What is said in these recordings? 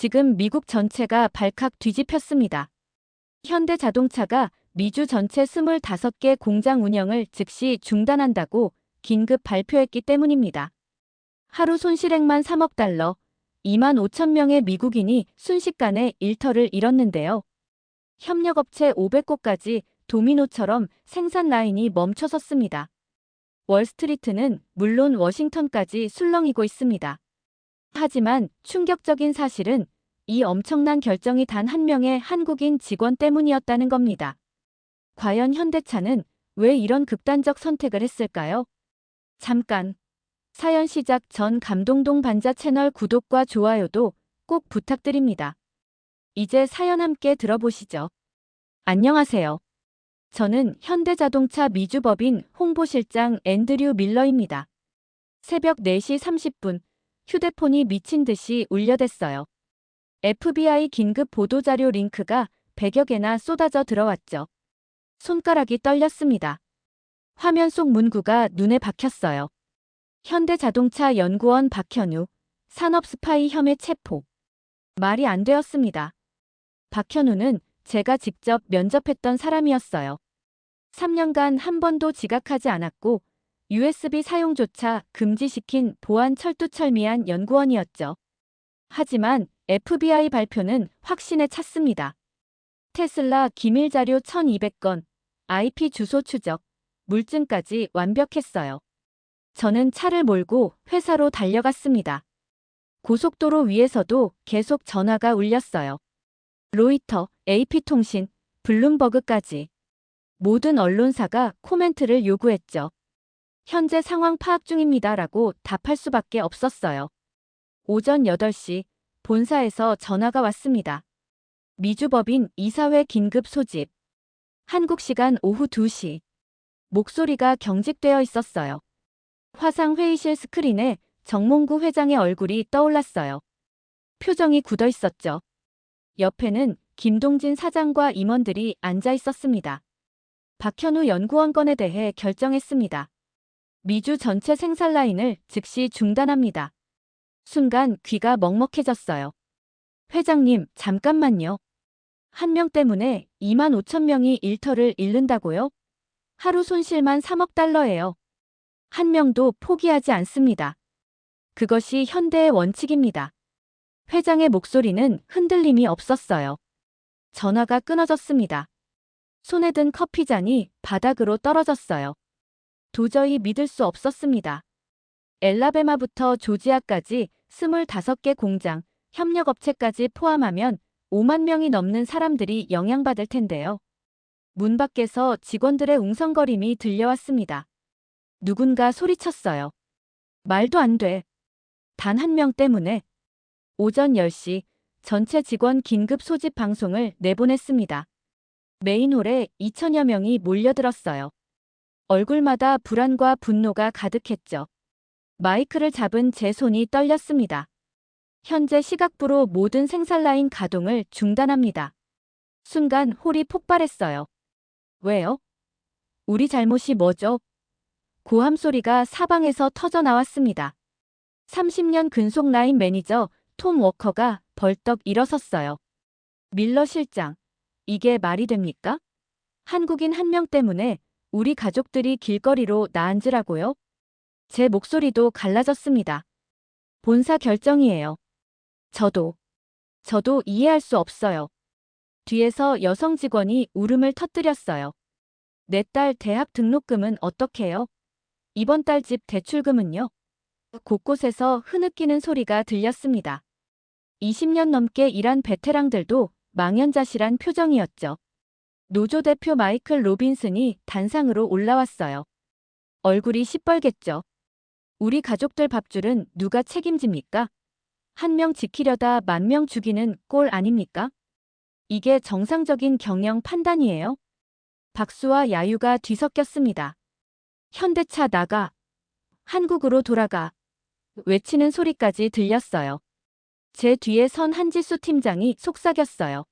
지금 미국 전체가 발칵 뒤집혔습니다. 현대자동차가 미주 전체 25개 공장 운영을 즉시 중단한다고 긴급 발표했기 때문입니다. 하루 손실액만 3억 달러, 2만 5천 명의 미국인이 순식간에 일터를 잃었는데요. 협력업체 500곳까지 도미노처럼 생산 라인이 멈춰섰습니다. 월스트리트는 물론 워싱턴까지 술렁이고 있습니다. 하지만 충격적인 사실은 이 엄청난 결정이 단 한 명의 한국인 직원 때문이었다는 겁니다. 과연 현대차는 왜 이런 극단적 선택을 했을까요? 잠깐. 사연 시작 전 감동동 반자 채널 구독과 좋아요도 꼭 부탁드립니다. 이제 사연 함께 들어보시죠. 안녕하세요. 저는 현대자동차 미주법인 홍보실장 앤드류 밀러입니다. 새벽 4시 30분 휴대폰이 미친 듯이 울려댔어요. FBI 긴급 보도자료 링크가 100여 개나 쏟아져 들어왔죠. 손가락이 떨렸습니다. 화면 속 문구가 눈에 박혔어요. 현대자동차 연구원 박현우, 산업 스파이 혐의 체포. 말이 안 되었습니다. 박현우는 제가 직접 면접했던 사람이었어요. 3년간 한 번도 지각하지 않았고 USB 사용조차 금지시킨 보안 철두철미한 연구원이었죠. 하지만 FBI 발표는 확신에 찼습니다. 테슬라 기밀 자료 1200건, IP 주소 추적, 물증까지 완벽했어요. 저는 차를 몰고 회사로 달려갔습니다. 고속도로 위에서도 계속 전화가 울렸어요. 로이터, AP통신, 블룸버그까지. 모든 언론사가 코멘트를 요구했죠. 현재 상황 파악 중입니다라고 답할 수밖에 없었어요. 오전 8시 본사에서 전화가 왔습니다. 미주법인 이사회 긴급 소집. 한국 시간 오후 2시. 목소리가 경직되어 있었어요. 화상 회의실 스크린에 정몽구 회장의 얼굴이 떠올랐어요. 표정이 굳어 있었죠. 옆에는 김동진 사장과 임원들이 앉아 있었습니다. 박현우 연구원 건에 대해 결정했습니다. 미주 전체 생산 라인을 즉시 중단합니다. 순간 귀가 먹먹해졌어요. 회장님, 잠깐만요. 한 명 때문에 2만 5천 명이 일터를 잃는다고요? 하루 손실만 3억 달러예요. 한 명도 포기하지 않습니다. 그것이 현대의 원칙입니다. 회장의 목소리는 흔들림이 없었어요. 전화가 끊어졌습니다. 손에 든 커피잔이 바닥으로 떨어졌어요. 도저히 믿을 수 없었습니다. 엘라베마부터 조지아까지 25개 공장, 협력업체까지 포함하면 5만 명이 넘는 사람들이 영향받을 텐데요. 문 밖에서 직원들의 웅성거림이 들려왔습니다. 누군가 소리쳤어요. 말도 안 돼. 단 한 명 때문에. 오전 10시 전체 직원 긴급 소집 방송을 내보냈습니다. 메인홀에 2천여 명이 몰려들었어요. 얼굴마다 불안과 분노가 가득했죠. 마이크를 잡은 제 손이 떨렸습니다. 현재 시각부로 모든 생산라인 가동을 중단합니다. 순간 홀이 폭발했어요. 왜요? 우리 잘못이 뭐죠? 고함 소리가 사방에서 터져 나왔습니다. 30년 근속 라인 매니저 톰 워커가 벌떡 일어섰어요. 밀러 실장, 이게 말이 됩니까? 한국인 한 명 때문에 우리 가족들이 길거리로 나앉으라고요? 제 목소리도 갈라졌습니다. 본사 결정이에요. 저도. 저도 이해할 수 없어요. 뒤에서 여성 직원이 울음을 터뜨렸어요. 내 딸 대학 등록금은 어떻게요? 이번 달 집 대출금은요? 곳곳에서 흐느끼는 소리가 들렸습니다. 20년 넘게 일한 베테랑들도 망연자실한 표정이었죠. 노조 대표 마이클 로빈슨이 단상으로 올라왔어요. 얼굴이 시뻘겠죠. 우리 가족들 밥줄은 누가 책임집니까? 한 명 지키려다 만 명 죽이는 꼴 아닙니까? 이게 정상적인 경영 판단이에요? 박수와 야유가 뒤섞였습니다. 현대차 나가. 한국으로 돌아가. 외치는 소리까지 들렸어요. 제 뒤에 선 한지수 팀장이 속삭였어요.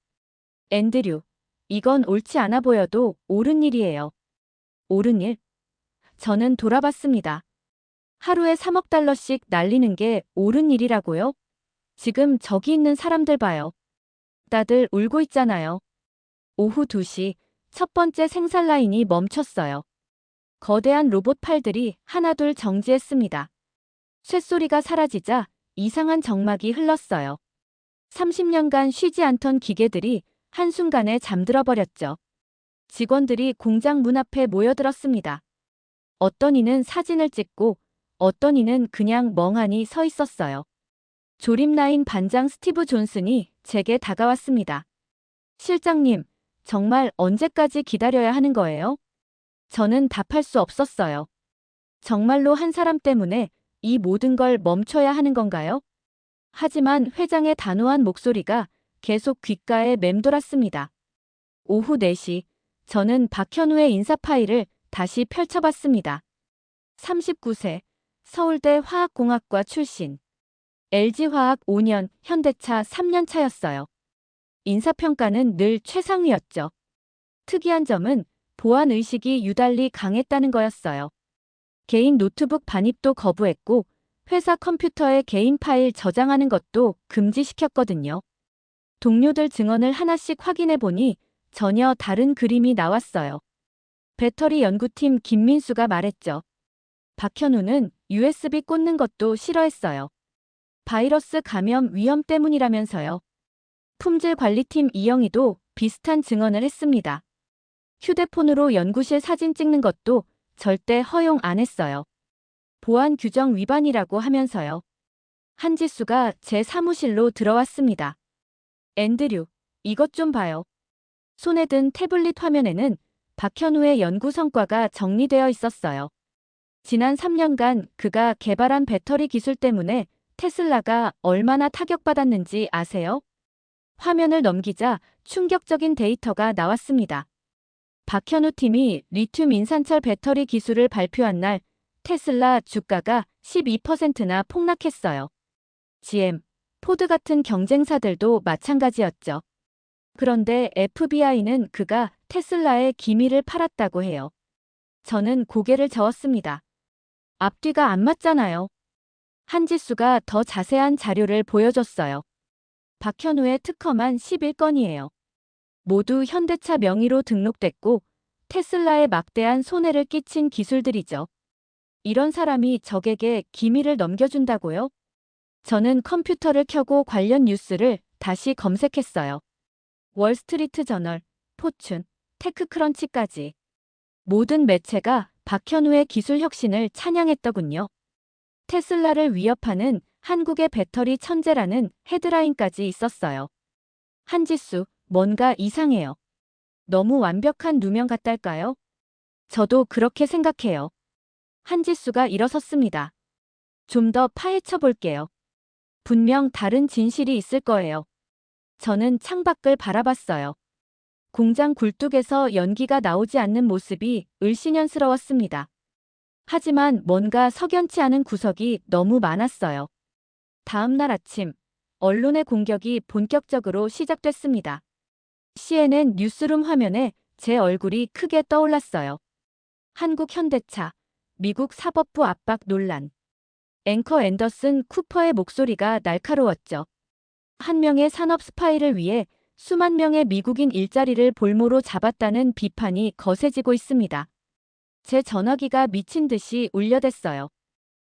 앤드류, 이건 옳지 않아 보여도 옳은 일이에요. 옳은 일? 저는 돌아봤습니다. 하루에 3억 달러씩 날리는 게 옳은 일이라고요? 지금 저기 있는 사람들 봐요. 다들 울고 있잖아요. 오후 2시 첫 번째 생산 라인이 멈췄어요. 거대한 로봇 팔들이 하나둘 정지했습니다. 쇳소리가 사라지자 이상한 정막이 흘렀어요. 30년간 쉬지 않던 기계들이 한순간에 잠들어 버렸죠. 직원들이 공장 문 앞에 모여들었습니다. 어떤 이는 사진을 찍고 어떤 이는 그냥 멍하니 서 있었어요. 조립 라인 반장 스티브 존슨이 제게 다가왔습니다. 실장님, 정말 언제까지 기다려야 하는 거예요? 저는 답할 수 없었어요. 정말로 한 사람 때문에 이 모든 걸 멈춰야 하는 건가요? 하지만 회장의 단호한 목소리가 계속 귓가에 맴돌았습니다. 오후 4시, 저는 박현우의 인사 파일을 다시 펼쳐봤습니다. 39세, 서울대 화학공학과 출신. LG화학 5년, 현대차 3년 차였어요. 인사평가는 늘 최상위였죠. 특이한 점은 보안 의식이 유달리 강했다는 거였어요. 개인 노트북 반입도 거부했고 회사 컴퓨터에 개인 파일 저장하는 것도 금지시켰거든요. 동료들 증언을 하나씩 확인해 보니 전혀 다른 그림이 나왔어요. 배터리 연구팀 김민수가 말했죠. 박현우는 USB 꽂는 것도 싫어했어요. 바이러스 감염 위험 때문이라면서요. 품질 관리팀 이영희도 비슷한 증언을 했습니다. 휴대폰으로 연구실 사진 찍는 것도 절대 허용 안 했어요. 보안 규정 위반이라고 하면서요. 한지수가 제 사무실로 들어왔습니다. 앤드류, 이것 좀 봐요. 손에 든 태블릿 화면에는 박현우의 연구 성과가 정리되어 있었어요. 지난 3년간 그가 개발한 배터리 기술 때문에 테슬라가 얼마나 타격받았는지 아세요? 화면을 넘기자 충격적인 데이터가 나왔습니다. 박현우 팀이 리튬 인산철 배터리 기술을 발표한 날 테슬라 주가가 12%나 폭락했어요. GM, 포드 같은 경쟁사들도 마찬가지였죠. 그런데 FBI는 그가 테슬라의 기밀을 팔았다고 해요. 저는 고개를 저었습니다. 앞뒤가 안 맞잖아요. 한지수가 더 자세한 자료를 보여줬어요. 박현우의 특허만 11건이에요. 모두 현대차 명의로 등록됐고 테슬라에 막대한 손해를 끼친 기술들이죠. 이런 사람이 적에게 기밀을 넘겨준다고요? 저는 컴퓨터를 켜고 관련 뉴스를 다시 검색했어요. 월스트리트 저널, 포춘, 테크크런치까지. 모든 매체가 박현우의 기술 혁신을 찬양했더군요. 테슬라를 위협하는 한국의 배터리 천재라는 헤드라인까지 있었어요. 한지수, 뭔가 이상해요. 너무 완벽한 누명 같달까요? 저도 그렇게 생각해요. 한지수가 일어섰습니다. 좀 더 파헤쳐 볼게요. 분명 다른 진실이 있을 거예요. 저는 창밖을 바라봤어요. 공장 굴뚝에서 연기가 나오지 않는 모습이 을씨년스러웠습니다. 하지만 뭔가 석연치 않은 구석이 너무 많았어요. 다음 날 아침, 언론의 공격이 본격적으로 시작됐습니다. CNN 뉴스룸 화면에 제 얼굴이 크게 떠올랐어요. 한국 현대차, 미국 사법부 압박 논란. 앵커 앤더슨 쿠퍼의 목소리가 날카로웠죠. 한 명의 산업 스파이를 위해 수만 명의 미국인 일자리를 볼모로 잡았다는 비판이 거세지고 있습니다. 제 전화기가 미친 듯이 울려댔어요.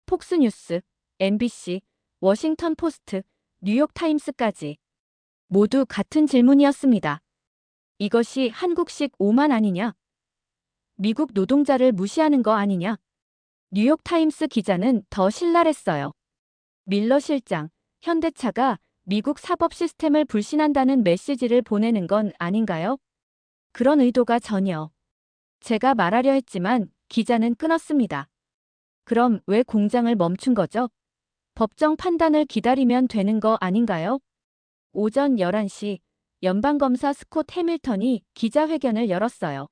폭스뉴스, MBC, 워싱턴 포스트, 뉴욕타임스까지 모두 같은 질문이었습니다. 이것이 한국식 오만 아니냐? 미국 노동자를 무시하는 거 아니냐? 뉴욕타임스 기자는 더 신랄했어요. 밀러 실장, 현대차가 미국 사법 시스템을 불신한다는 메시지를 보내는 건 아닌가요? 그런 의도가 전혀. 제가 말하려 했지만 기자는 끊었습니다. 그럼 왜 공장을 멈춘 거죠? 법정 판단을 기다리면 되는 거 아닌가요? 오전 11시 연방검사 스콧 해밀턴이 기자회견을 열었어요.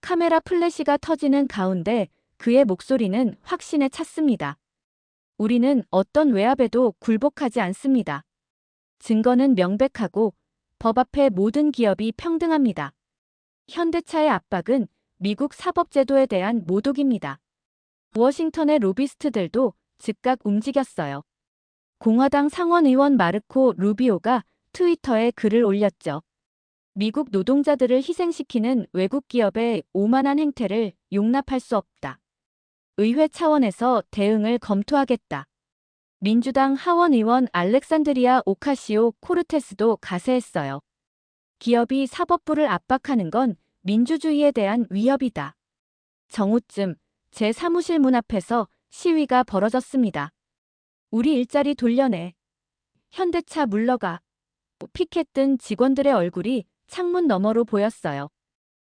카메라 플래시가 터지는 가운데 그의 목소리는 확신에 찼습니다. 우리는 어떤 외압에도 굴복하지 않습니다. 증거는 명백하고 법 앞에 모든 기업이 평등합니다. 현대차의 압박은 미국 사법제도에 대한 모독입니다. 워싱턴의 로비스트들도 즉각 움직였어요. 공화당 상원의원 마르코 루비오가 트위터에 글을 올렸죠. 미국 노동자들을 희생시키는 외국 기업의 오만한 행태를 용납할 수 없다. 의회 차원에서 대응을 검토하겠다. 민주당 하원 의원 알렉산드리아 오카시오 코르테스도 가세했어요. 기업이 사법부를 압박하는 건 민주주의에 대한 위협이다. 정오쯤 제 사무실 문 앞에서 시위가 벌어졌습니다. 우리 일자리 돌려내. 현대차 물러가. 피켓 든 직원들의 얼굴이 창문 너머로 보였어요.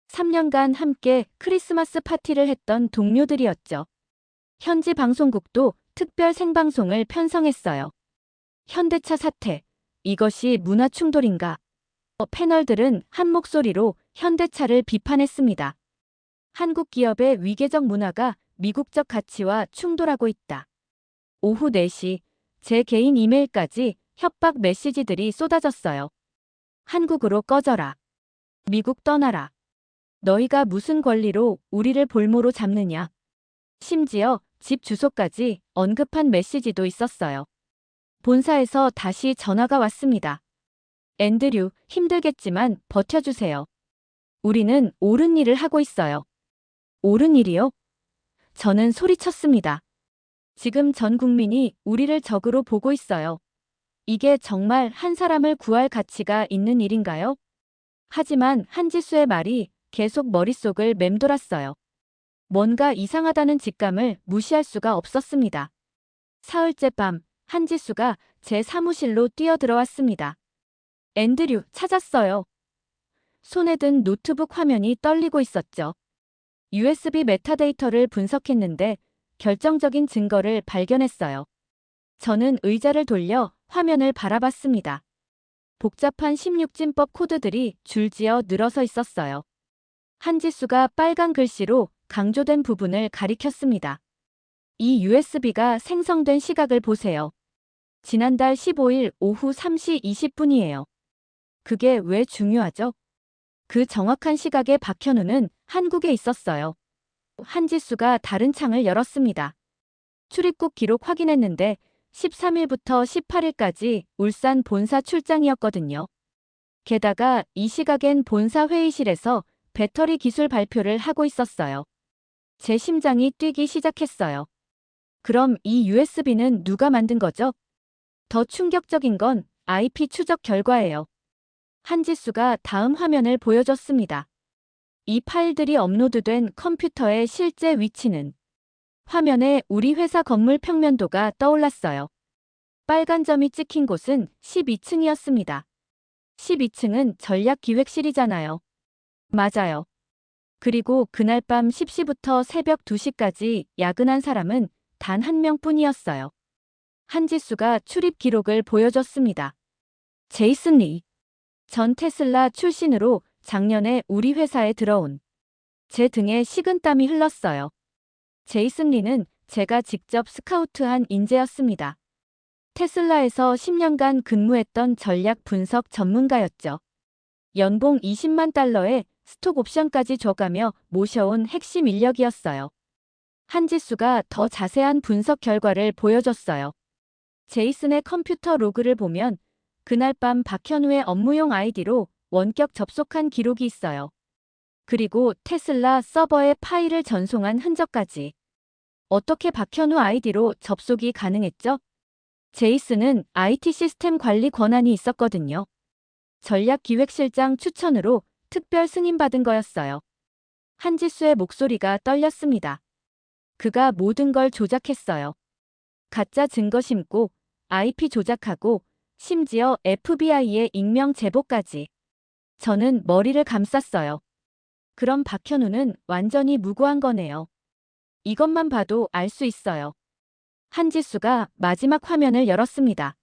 3년간 함께 크리스마스 파티를 했던 동료들이었죠. 현지 방송국도 특별 생방송을 편성했어요. 현대차 사태. 이것이 문화 충돌인가? 어, 패널들은 한 목소리로 현대차를 비판했습니다. 한국 기업의 위계적 문화가 미국적 가치와 충돌하고 있다. 오후 4시 제 개인 이메일까지 협박 메시지들이 쏟아졌어요. 한국으로 꺼져라. 미국 떠나라. 너희가 무슨 권리로 우리를 볼모로 잡느냐. 심지어 집 주소까지 언급한 메시지도 있었어요. 본사에서 다시 전화가 왔습니다. 앤드류, 힘들겠지만 버텨주세요. 우리는 옳은 일을 하고 있어요. 옳은 일이요? 저는 소리쳤습니다. 지금 전 국민이 우리를 적으로 보고 있어요. 이게 정말 한 사람을 구할 가치가 있는 일인가요? 하지만 한지수의 말이 계속 머릿속을 맴돌았어요. 뭔가 이상하다는 직감을 무시할 수가 없었습니다. 사흘째 밤 한지수가 제 사무실로 뛰어들어왔습니다. 앤드류, 찾았어요. 손에 든 노트북 화면이 떨리고 있었죠. USB 메타데이터를 분석했는데 결정적인 증거를 발견했어요. 저는 의자를 돌려 화면을 바라봤습니다. 복잡한 16진법 코드들이 줄지어 늘어서 있었어요. 한지수가 빨간 글씨로 강조된 부분을 가리켰습니다. 이 USB가 생성된 시각을 보세요. 지난달 15일 오후 3시 20분이에요. 그게 왜 중요하죠? 그 정확한 시각에 박현우는 한국에 있었어요. 한지수가 다른 창을 열었습니다. 출입국 기록 확인했는데 13일부터 18일까지 울산 본사 출장이었거든요. 게다가 이 시각엔 본사 회의실에서 배터리 기술 발표를 하고 있었어요. 제 심장이 뛰기 시작했어요. 그럼 이 USB는 누가 만든 거죠? 더 충격적인 건 IP 추적 결과예요. 한지수가 다음 화면을 보여줬습니다. 이 파일들이 업로드된 컴퓨터의 실제 위치는 화면에 우리 회사 건물 평면도가 떠올랐어요. 빨간 점이 찍힌 곳은 12층이었습니다. 12층은 전략기획실이잖아요. 맞아요. 그리고 그날 밤 10시부터 새벽 2시까지 야근한 사람은 단 한 명뿐이었어요. 한지수가 출입 기록을 보여줬습니다. 제이슨 리. 전 테슬라 출신으로 작년에 우리 회사에 들어온 제 등에 식은땀이 흘렀어요. 제이슨 리는 제가 직접 스카우트한 인재였습니다. 테슬라에서 10년간 근무했던 전략 분석 전문가였죠. 연봉 20만 달러에 스톡 옵션까지 줘가며 모셔온 핵심 인력이었어요. 한지수가 더 자세한 분석 결과를 보여줬어요. 제이슨의 컴퓨터 로그를 보면 그날 밤 박현우의 업무용 아이디로 원격 접속한 기록이 있어요. 그리고 테슬라 서버에 파일을 전송한 흔적까지. 어떻게 박현우 아이디로 접속이 가능했죠? 제이슨은 IT 시스템 관리 권한이 있었거든요. 전략기획실장 추천으로 특별 승인받은 거였어요. 한지수의 목소리가 떨렸습니다. 그가 모든 걸 조작했어요. 가짜 증거 심고 IP 조작하고 심지어 FBI의 익명 제보까지. 저는 머리를 감쌌어요. 그럼 박현우는 완전히 무고한 거네요. 이것만 봐도 알 수 있어요. 한지수가 마지막 화면을 열었습니다.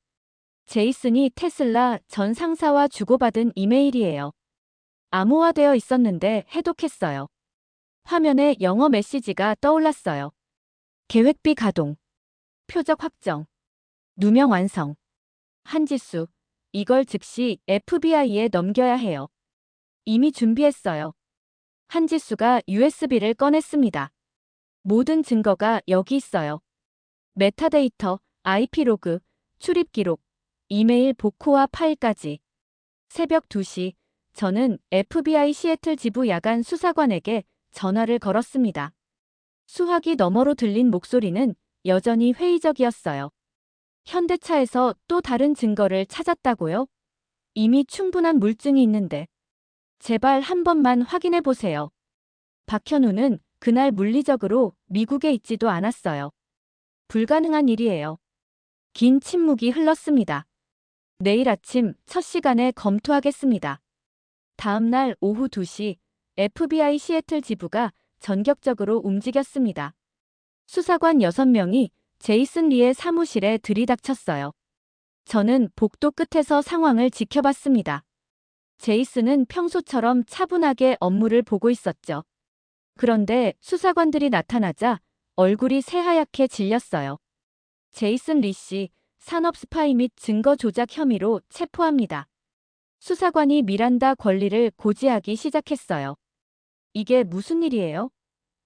제이슨이 테슬라 전 상사와 주고받은 이메일이에요. 암호화되어 있었는데 해독했어요. 화면에 영어 메시지가 떠올랐어요. 계획비 가동. 표적 확정. 누명 완성. 한지수. 이걸 즉시 FBI에 넘겨야 해요. 이미 준비했어요. 한지수가 USB를 꺼냈습니다. 모든 증거가 여기 있어요. 메타데이터, IP 로그, 출입 기록, 이메일 복호와 파일까지. 새벽 2시, 저는 FBI 시애틀 지부 야간 수사관에게 전화를 걸었습니다. 수화기 너머로 들린 목소리는 여전히 회의적이었어요. 현대차에서 또 다른 증거를 찾았다고요? 이미 충분한 물증이 있는데. 제발 한 번만 확인해 보세요. 박현우는 그날 물리적으로 미국에 있지도 않았어요. 불가능한 일이에요. 긴 침묵이 흘렀습니다. 내일 아침 첫 시간에 검토하겠습니다. 다음 날 오후 2시 FBI 시애틀 지부가 전격적으로 움직였습니다. 수사관 6명이 제이슨 리의 사무실에 들이닥쳤어요. 저는 복도 끝에서 상황을 지켜봤습니다. 제이슨은 평소처럼 차분하게 업무를 보고 있었죠. 그런데 수사관들이 나타나자 얼굴이 새하얗게 질렸어요. 제이슨 리 씨, 산업 스파이 및 증거 조작 혐의로 체포합니다. 수사관이 미란다 권리를 고지하기 시작했어요. 이게 무슨 일이에요?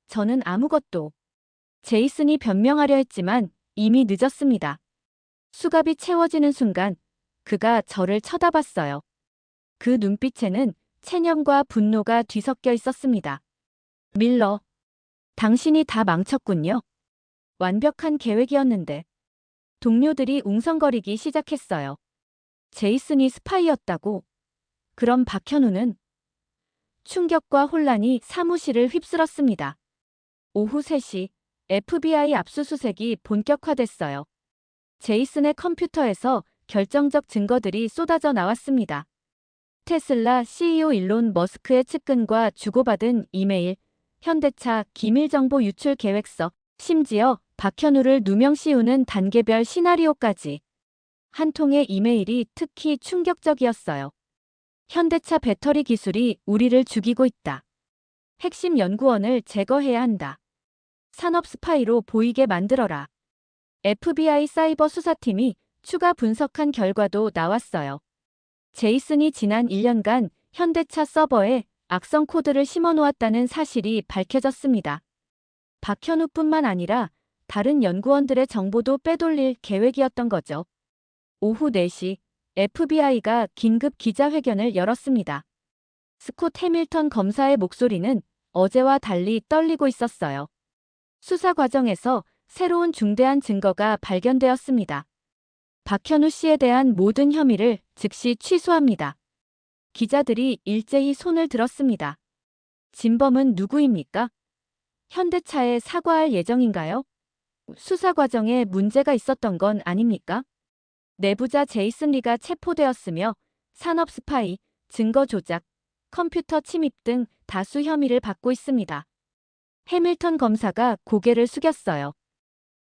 저는 아무것도. 제이슨이 변명하려 했지만 이미 늦었습니다. 수갑이 채워지는 순간 그가 저를 쳐다봤어요. 그 눈빛에는 체념과 분노가 뒤섞여 있었습니다. 밀러, 당신이 다 망쳤군요. 완벽한 계획이었는데. 동료들이 웅성거리기 시작했어요. 제이슨이 스파이였다고. 그럼 박현우는 충격과 혼란이 사무실을 휩쓸었습니다. 오후 3시 FBI 압수수색이 본격화됐어요. 제이슨의 컴퓨터에서 결정적 증거들이 쏟아져 나왔습니다. 테슬라 CEO 일론 머스크의 측근과 주고받은 이메일, 현대차 기밀정보 유출 계획서, 심지어 박현우를 누명 씌우는 단계별 시나리오까지. 한 통의 이메일이 특히 충격적이었어요. 현대차 배터리 기술이 우리를 죽이고 있다. 핵심 연구원을 제거해야 한다. 산업 스파이로 보이게 만들어라. FBI 사이버 수사팀이 추가 분석한 결과도 나왔어요. 제이슨이 지난 1년간 현대차 서버에 악성 코드를 심어 놓았다는 사실이 밝혀졌습니다. 박현우뿐만 아니라 다른 연구원들의 정보도 빼돌릴 계획이었던 거죠. 오후 4시 FBI가 긴급 기자회견을 열었습니다. 스콧 해밀턴 검사의 목소리는 어제와 달리 떨리고 있었어요. 수사 과정에서 새로운 중대한 증거가 발견되었습니다. 박현우 씨에 대한 모든 혐의를 즉시 취소합니다. 기자들이 일제히 손을 들었습니다. 진범은 누구입니까? 현대차에 사과할 예정인가요? 수사 과정에 문제가 있었던 건 아닙니까? 내부자 제이슨 리가 체포되었으며 산업 스파이, 증거 조작, 컴퓨터 침입 등 다수 혐의를 받고 있습니다. 해밀턴 검사가 고개를 숙였어요.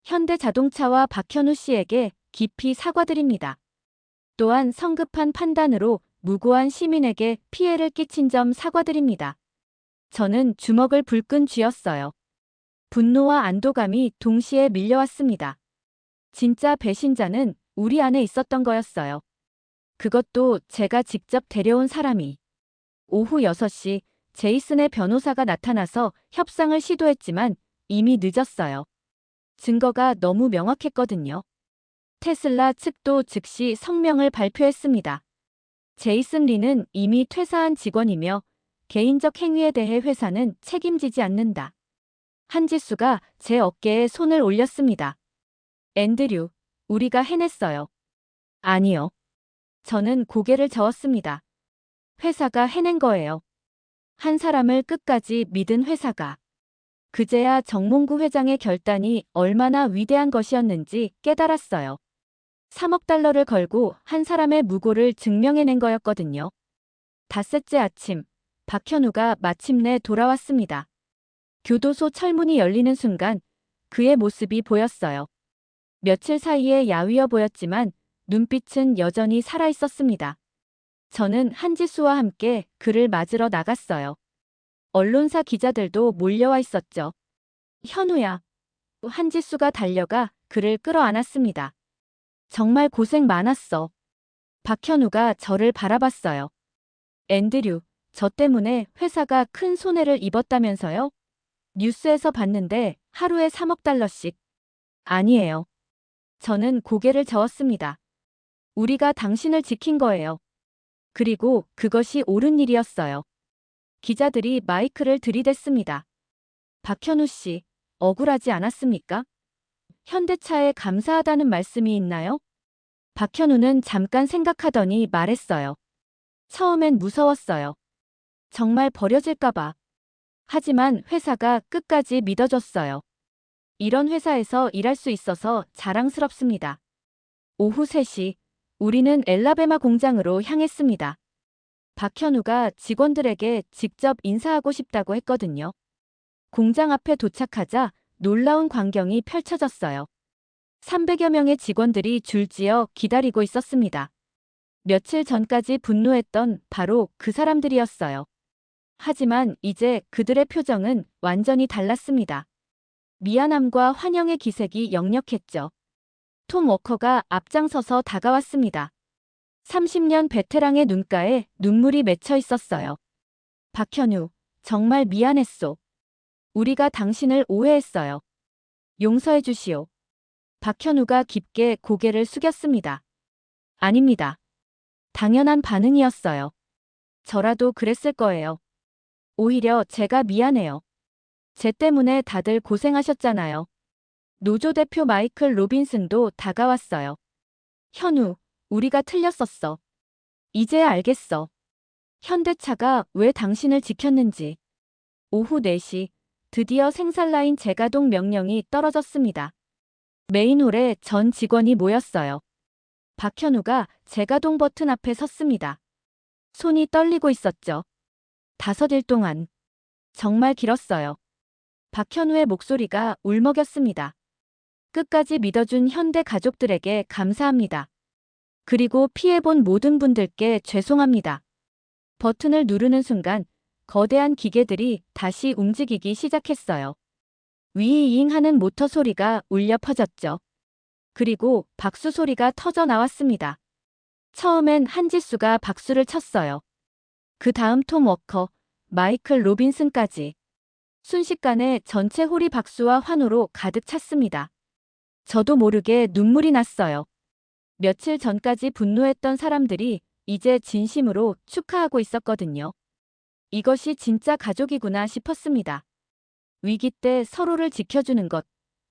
현대 자동차와 박현우 씨에게 깊이 사과드립니다. 또한 성급한 판단으로 무고한 시민에게 피해를 끼친 점 사과드립니다. 저는 주먹을 불끈 쥐었어요. 분노와 안도감이 동시에 밀려왔습니다. 진짜 배신자는 우리 안에 있었던 거였어요. 그것도 제가 직접 데려온 사람이. 오후 6시 제이슨의 변호사가 나타나서 협상을 시도했지만 이미 늦었어요. 증거가 너무 명확했거든요. 테슬라 측도 즉시 성명을 발표했습니다. 제이슨 리는 이미 퇴사한 직원이며 개인적 행위에 대해 회사는 책임지지 않는다. 한지수가 제 어깨에 손을 올렸습니다. 앤드류, 우리가 해냈어요. 아니요. 저는 고개를 저었습니다. 회사가 해낸 거예요. 한 사람을 끝까지 믿은 회사가. 그제야 정몽구 회장의 결단이 얼마나 위대한 것이었는지 깨달았어요. 3억 달러를 걸고 한 사람의 무고를 증명해낸 거였거든요. 닷새째 아침, 박현우가 마침내 돌아왔습니다. 교도소 철문이 열리는 순간 그의 모습이 보였어요. 며칠 사이에 야위어 보였지만 눈빛은 여전히 살아있었습니다. 저는 한지수와 함께 그를 맞으러 나갔어요. 언론사 기자들도 몰려와 있었죠. 현우야. 한지수가 달려가 그를 끌어안았습니다. 정말 고생 많았어. 박현우가 저를 바라봤어요. 앤드류, 저 때문에 회사가 큰 손해를 입었다면서요? 뉴스에서 봤는데 하루에 3억 달러씩. 아니에요. 저는 고개를 저었습니다. 우리가 당신을 지킨 거예요. 그리고 그것이 옳은 일이었어요. 기자들이 마이크를 들이댔습니다. 박현우 씨, 억울하지 않았습니까? 현대차에 감사하다는 말씀이 있나요? 박현우는 잠깐 생각하더니 말했어요. 처음엔 무서웠어요. 정말 버려질까봐. 하지만 회사가 끝까지 믿어줬어요. 이런 회사에서 일할 수 있어서 자랑스럽습니다. 오후 3시, 우리는 엘라베마 공장으로 향했습니다. 박현우가 직원들에게 직접 인사하고 싶다고 했거든요. 공장 앞에 도착하자 놀라운 광경이 펼쳐졌어요. 300여 명의 직원들이 줄지어 기다리고 있었습니다. 며칠 전까지 분노했던 바로 그 사람들이었어요. 하지만 이제 그들의 표정은 완전히 달랐습니다. 미안함과 환영의 기색이 역력했죠. 톰 워커가 앞장서서 다가왔습니다. 30년 베테랑의 눈가에 눈물이 맺혀 있었어요. 박현우, 정말 미안했소. 우리가 당신을 오해했어요. 용서해 주시오. 박현우가 깊게 고개를 숙였습니다. 아닙니다. 당연한 반응이었어요. 저라도 그랬을 거예요. 오히려 제가 미안해요. 제 때문에 다들 고생하셨잖아요. 노조 대표 마이클 로빈슨도 다가왔어요. 현우, 우리가 틀렸었어. 이제 알겠어. 현대차가 왜 당신을 지켰는지. 오후 4시, 드디어 생산라인 재가동 명령이 떨어졌습니다. 메인홀에 전 직원이 모였어요. 박현우가 재가동 버튼 앞에 섰습니다. 손이 떨리고 있었죠. 다섯 일 동안. 정말 길었어요. 박현우의 목소리가 울먹였습니다. 끝까지 믿어준 현대 가족들에게 감사합니다. 그리고 피해본 모든 분들께 죄송합니다. 버튼을 누르는 순간 거대한 기계들이 다시 움직이기 시작했어요. 위잉 하는 모터 소리가 울려 퍼졌죠. 그리고 박수 소리가 터져 나왔습니다. 처음엔 한지수가 박수를 쳤어요. 그 다음 톰 워커, 마이클 로빈슨까지. 순식간에 전체 홀이 박수와 환호로 가득 찼습니다. 저도 모르게 눈물이 났어요. 며칠 전까지 분노했던 사람들이 이제 진심으로 축하하고 있었거든요. 이것이 진짜 가족이구나 싶었습니다. 위기 때 서로를 지켜주는 것,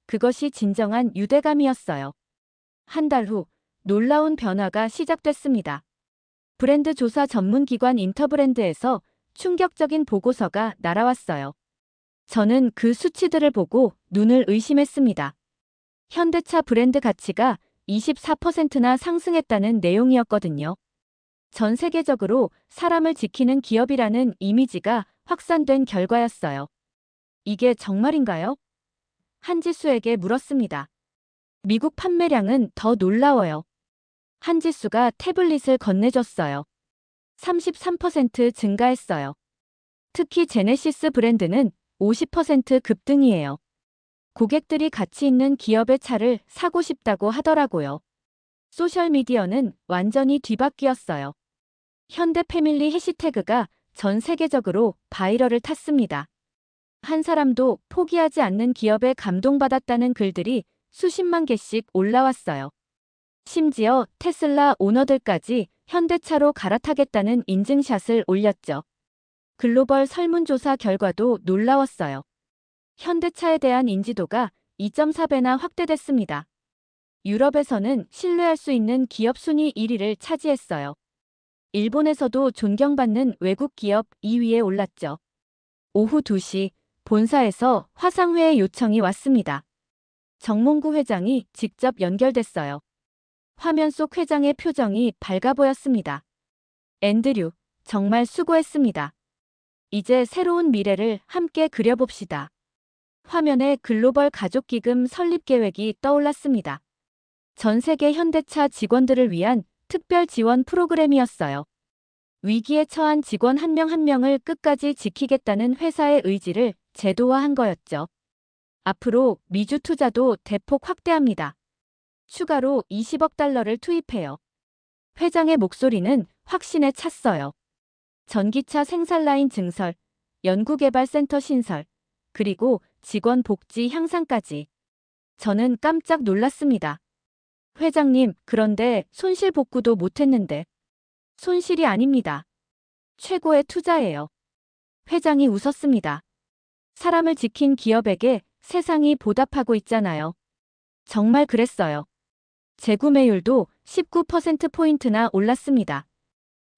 그것이 진정한 유대감이었어요. 한 달 후, 놀라운 변화가 시작됐습니다. 브랜드 조사 전문 기관 인터브랜드에서 충격적인 보고서가 날아왔어요. 저는 그 수치들을 보고 눈을 의심했습니다. 현대차 브랜드 가치가 24%나 상승했다는 내용이었거든요. 전 세계적으로 사람을 지키는 기업이라는 이미지가 확산된 결과였어요. 이게 정말인가요? 한지수에게 물었습니다. 미국 판매량은 더 놀라워요. 한지수가 태블릿을 건네줬어요. 33% 증가했어요. 특히 제네시스 브랜드는 50% 급등이에요. 고객들이 가치 있는 기업의 차를 사고 싶다고 하더라고요. 소셜미디어는 완전히 뒤바뀌었어요. 현대 패밀리 해시태그가 전 세계적으로 바이럴을 탔습니다. 한 사람도 포기하지 않는 기업에 감동받았다는 글들이 수십만 개씩 올라왔어요. 심지어 테슬라 오너들까지 현대차로 갈아타겠다는 인증샷을 올렸죠. 글로벌 설문조사 결과도 놀라웠어요. 현대차에 대한 인지도가 2.4배나 확대됐습니다. 유럽에서는 신뢰할 수 있는 기업 순위 1위를 차지했어요. 일본에서도 존경받는 외국 기업 2위에 올랐죠. 오후 2시 본사에서 화상회의 요청이 왔습니다. 정몽구 회장이 직접 연결됐어요. 화면 속 회장의 표정이 밝아 보였습니다. 앤드류, 정말 수고했습니다. 이제 새로운 미래를 함께 그려봅시다. 화면에 글로벌 가족기금 설립 계획이 떠올랐습니다. 전 세계 현대차 직원들을 위한 특별 지원 프로그램이었어요. 위기에 처한 직원 한 명한 명을 끝까지 지키겠다는 회사의 의지를 제도화한 거였죠. 앞으로 미주 투자도 대폭 확대합니다. 추가로 20억 달러를 투입해요. 회장의 목소리는 확신에 찼어요. 전기차 생산 라인 증설, 연구개발센터 신설, 그리고 직원 복지 향상까지. 저는 깜짝 놀랐습니다. 회장님, 그런데 손실 복구도 못했는데. 손실이 아닙니다. 최고의 투자예요. 회장이 웃었습니다. 사람을 지킨 기업에게 세상이 보답하고 있잖아요. 정말 그랬어요. 재구매율도 19%포인트나 올랐습니다.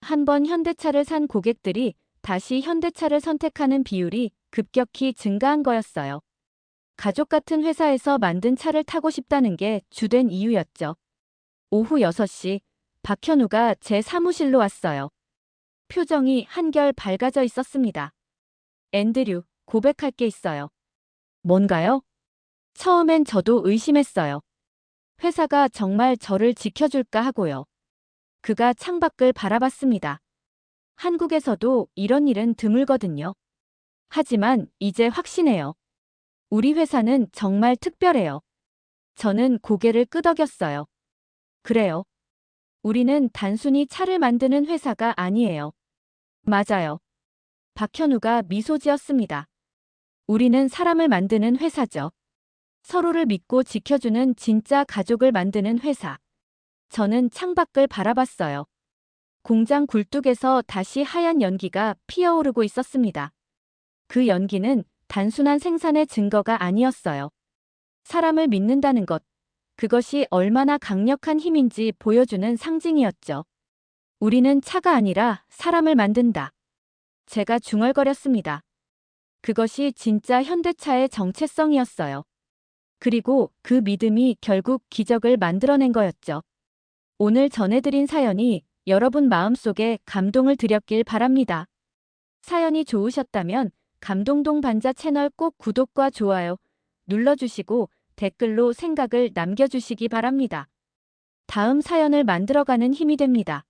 한 번 현대차를 산 고객들이 다시 현대차를 선택하는 비율이 급격히 증가한 거였어요. 가족 같은 회사에서 만든 차를 타고 싶다는 게 주된 이유였죠. 오후 6시, 박현우가 제 사무실로 왔어요. 표정이 한결 밝아져 있었습니다. 앤드류, 고백할 게 있어요. 뭔가요? 처음엔 저도 의심했어요. 회사가 정말 저를 지켜줄까 하고요. 그가 창밖을 바라봤습니다. 한국에서도 이런 일은 드물거든요. 하지만 이제 확신해요. 우리 회사는 정말 특별해요. 저는 고개를 끄덕였어요. 그래요. 우리는 단순히 차를 만드는 회사가 아니에요. 맞아요. 박현우가 미소 지었습니다. 우리는 사람을 만드는 회사죠. 서로를 믿고 지켜주는 진짜 가족을 만드는 회사. 저는 창밖을 바라봤어요. 공장 굴뚝에서 다시 하얀 연기가 피어오르고 있었습니다. 그 연기는 단순한 생산의 증거가 아니었어요. 사람을 믿는다는 것, 그것이 얼마나 강력한 힘인지 보여주는 상징이었죠. 우리는 차가 아니라 사람을 만든다. 제가 중얼거렸습니다. 그것이 진짜 현대차의 정체성이었어요. 그리고 그 믿음이 결국 기적을 만들어낸 거였죠. 오늘 전해드린 사연이 여러분 마음속에 감동을 드렸길 바랍니다. 사연이 좋으셨다면 감동동 반자 채널 꼭 구독과 좋아요 눌러주시고 댓글로 생각을 남겨주시기 바랍니다. 다음 사연을 만들어가는 힘이 됩니다.